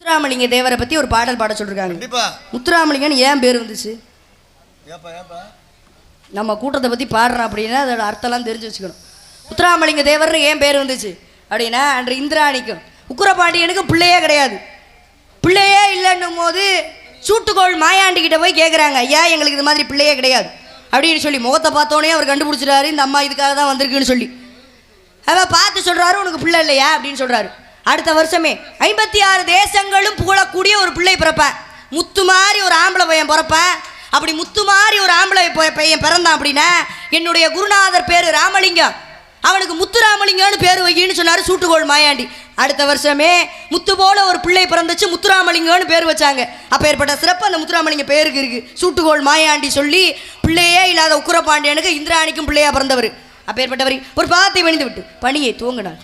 முத்துராமலிங்க தேவரை பத்தி ஒரு பாடல் பாட சொல்லிருக்காங்க. கண்டிப்பா. முத்துராமலிங்கன்னு ஏன் பேர் வந்துச்சு? நம்ம கூட்டத்தை பத்தி பாடுறோம் அப்படின்னா அதோட அர்த்தம்லாம் தெரிஞ்சு வச்சுக்கணும். முத்துராமலிங்க தேவர்னு ஏன் பேர் வந்துச்சு? அப்படின்னா அன்று இந்திராணிக்கும் உக்குரபாண்டியனுக்கும் பிள்ளையே கிடையாது. பிள்ளையே இல்லைன்னும் போது சூட்டுக்கோள் மாயாண்டி கிட்ட போய் கேட்குறாங்க ஐயா எங்களுக்கு இது மாதிரி பிள்ளையே கிடையாது. அப்படின்னு சொல்லி முகத்தை பார்த்தோன்னே அவர் கண்டுபிடிச்சிட்டாரு இந்த அம்மா இதுக்காக தான் வந்திருக்குன்னு சொல்லி. அவன் பார்த்து சொல்றாரு உனக்கு பிள்ளை இல்லையா? அப்படின்னு சொல்றாரு. அடுத்த வருஷமே. ஐம்பத்தி ஆறு தேசங்களும் புகழக்கூடிய ஒரு பிள்ளை பிறப்பேன் முத்து மாதிரி ஒரு ஆம்பளை பையன் பிறப்பேன் அப்படி முத்து மாதிரி ஒரு ஆம்பளை பையன் பிறந்தான் அப்படின்னா என்னுடைய குருநாதர் பேர் ராமலிங்கம். அவனுக்கு முத்து ராமலிங்கம்னு பேர் வைக்கின்னு சொன்னார் சூட்டுக்கோள் மாயாண்டி. அடுத்த வருஷமே முத்து போல ஒரு பிள்ளை பிறந்துச்சு முத்துராமலிங்கம்னு பேர் வச்சாங்க. அப்போ ஏற்பட்ட சிறப்பு அந்த முத்துராமலிங்க பேருக்கு இருக்கு. சூட்டுக்கோள் மாயாண்டி சொல்லி பிள்ளையே இல்லாத உக்குரபாண்டியனுக்கு இந்திராணிக்கும் பிள்ளையா பிறந்தவர். அப்பேற்பட்டவர் ஒரு பாத்தை வணிந்து விட்டு பணியை தூங்கினார்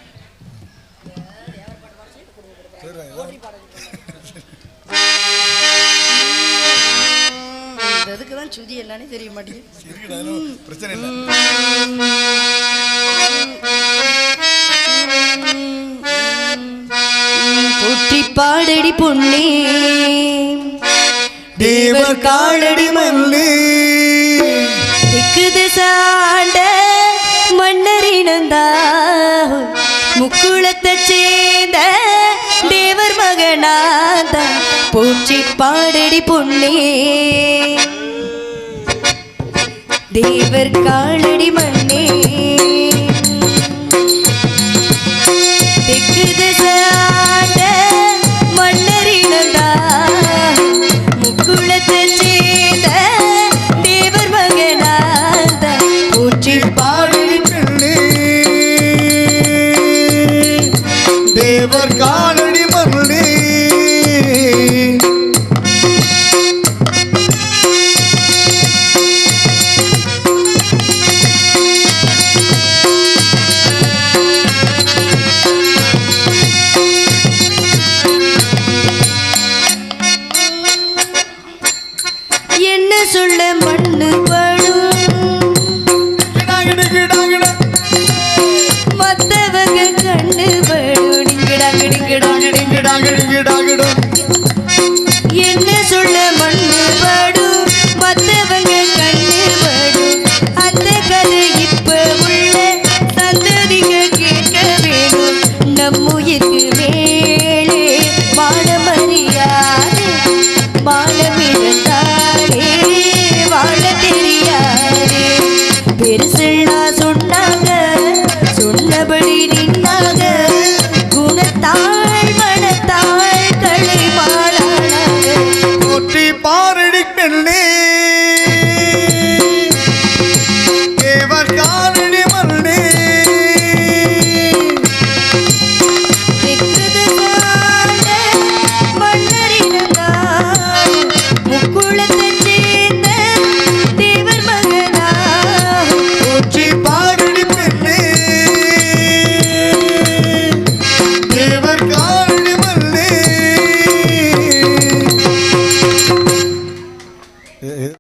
இதுக்கு தான் சுதி என்னன்னே தெரிய மாட்டேங்குது. பிரச்சனை இல்லை. போற்றி பாடடி பொன்னே. தேவர் காலடி மல்லி திக்கு திசாண்ட மன்னரினந்தா முக்குளத்தை சேர்ந்த தேவர் மகனாந்த. போற்றி பாடடி பொன்னே. தேவர் காலடி மண்